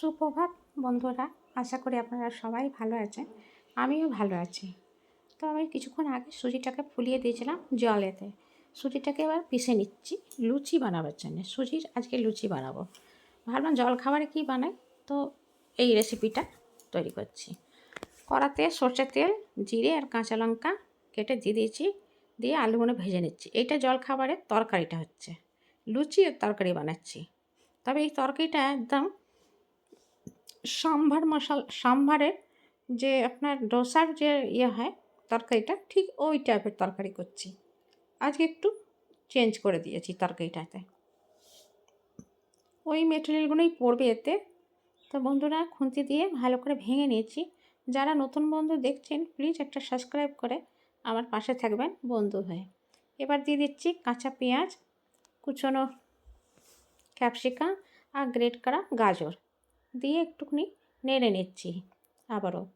সুপ্রভাত, বন্ধুরা। আশা করি আপনারা সবাই ভালো আছেন। আমিও ভালো আছি। তো আমি কিছুক্ষণ আগে সুজিটাকে ফুলিয়ে দিয়েছিলাম জলেতে। সুজিটাকে এবার পিষে নিচ্ছি। লুচি বানাবার জন্য। সুজির আজকে লুচি বানাবো। ভাবলাম জল খাবারে কী বানাই? তো এই রেসিপিটা তৈরি করছি। কড়াতে সর্ষের তেল, জিরে আর কাঁচা লঙ্কা কেটে দিয়ে দিয়েছি। দিয়ে আলুগুলো ভেজে নিচ্ছি। এইটা জল খাবারের তরকারিটা হচ্ছে। লুচি আর তরকারি বানাচ্ছি। তবে এই তরকারিটা একদম সাম্বার মশাল সাম্বারের যে আপনার ডোসার যে ইয়ে হয় তরকারিটা, ঠিক ওই টাইপের তরকারি করছি। আজকে একটু চেঞ্জ করে দিয়েছি তরকারিটাতে। ওই মেটেরিয়ালগুলোই পড়বে এতে। তো বন্ধুরা, খুন্তি দিয়ে ভালো করে ভেঙে নিয়েছি। যারা নতুন বন্ধু দেখছেন প্লিজ একটা সাবস্ক্রাইব করে আমার পাশে থাকবেন বন্ধু হয়ে। এবার দিয়ে দিচ্ছি কাঁচা পেঁয়াজ, কুচনো ক্যাপসিকাম আর গ্রেট করা গাজর। দিয়ে একটুখানি নেড়ে নিচ্ছি আবারও।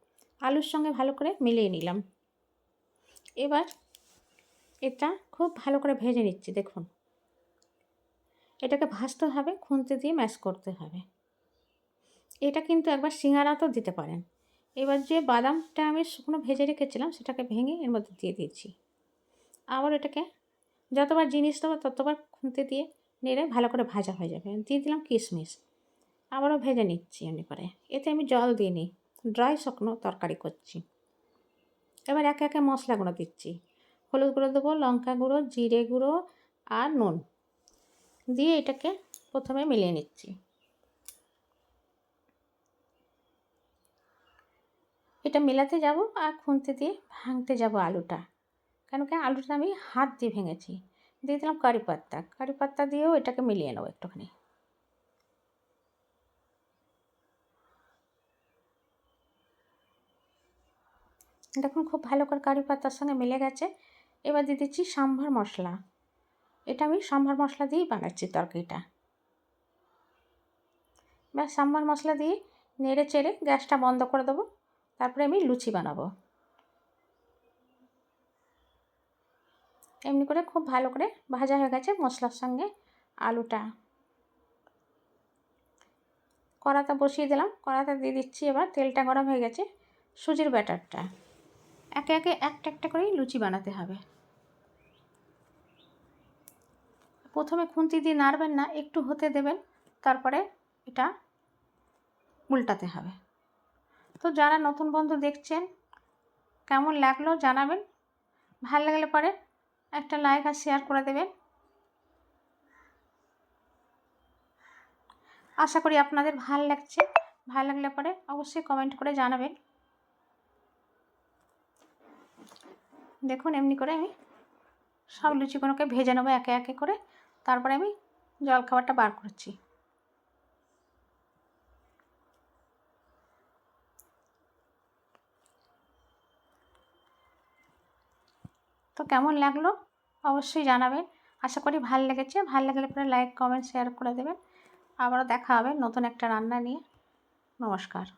আলুর সঙ্গে ভালো করে মিলিয়ে নিলাম। এবার এটা খুব ভালো করে ভেজে নিচ্ছি, দেখুন। এটাকে ভাজতে হবে, খুন্তি দিয়ে ম্যাশ করতে হবে। এটা কিন্তু একবার সিঙ্গারাতেও দিতে পারেন। এবার যে বাদামটা আমি শুকনো ভেজে রেখেছিলাম, সেটাকে ভেঙে এর মধ্যে দিয়ে দিয়েছি আবার এটাকে যতবার জিনিস দেবো, ততবার খুন্তি দিয়ে নেড়ে ভালো করে ভাজা হয়ে যাবে। দিয়ে দিলাম কিশমিশ। আবারও ভেজে নিচ্ছি এমনি করে। এতে আমি জল দিয়ে নিই। ড্রাই শুকনো তরকারি করছি। এবার একে একে মশলাগুলো দিচ্ছি। হলুদ গুঁড়ো দেবো, লঙ্কা গুঁড়ো, জিরে গুঁড়ো আর নুন। দিয়ে এটাকে প্রথমে মিলিয়ে নিচ্ছি। এটা মেলাতে যাব আর খুনতে দিয়ে ভাঙতে যাব আলুটা। কেন কি আলুটা আমি হাত দিয়ে ভেঙেছি। দিয়ে দিলাম কারি পাত্তা। কারি পাত্তা দিয়েও এটাকে মিলিয়ে নেব একটুখানি। দেখুন, খুব ভালো করে কারি পাতার সঙ্গে মিলে গেছে। এবার দিয়ে দিচ্ছি সাম্ভার মশলা। এটা আমি সাম্ভার মশলা দিয়েই বানাচ্ছি তরকারিটা। ব্যাস, সাম্ভার মশলা দিয়ে নেড়ে চেড়ে গ্যাসটা বন্ধ করে দেবো। তারপরে আমি লুচি বানাবো। এমনি করে খুব ভালো করে ভাজা হয়ে গেছে মশলার সঙ্গে আলুটা। কড়াতে বসিয়ে দিলাম। কড়াতে দিয়ে দিচ্ছি এবার তেলটা গরম হয়ে গেছে সুজির ব্যাটারটা। একে একে একটা একটা করেই লুচি বানাতে হবে। প্রথমে খুন্তি দিয়ে নাড়বেন না, একটু হতে দেবেন, তারপরে এটা উল্টাতে হবে। তো যারা নতুন বন্ধু দেখছেন, কেমন লাগল জানাবেন। ভালো লাগলে পরে একটা লাইক আর শেয়ার করে দেবেন। আশা করি আপনাদের ভালো লাগছে। ভালো লাগলে পরে অবশ্যই কমেন্ট করে জানাবেন। দেখুন, এমনি করে আমি সব লুচিগুলোকে ভেজে নেব একে একে করে। তারপরে আমি জল খাবারটা বার করছি। তো কেমন লাগল? অবশ্যই জানাবেন। আশা করি ভালো লেগেছে। ভালো লাগলে পরে লাইক, কমেন্ট, শেয়ার করে দেবেন। আবারও দেখা হবে নতুন একটা রান্না নিয়ে। নমস্কার।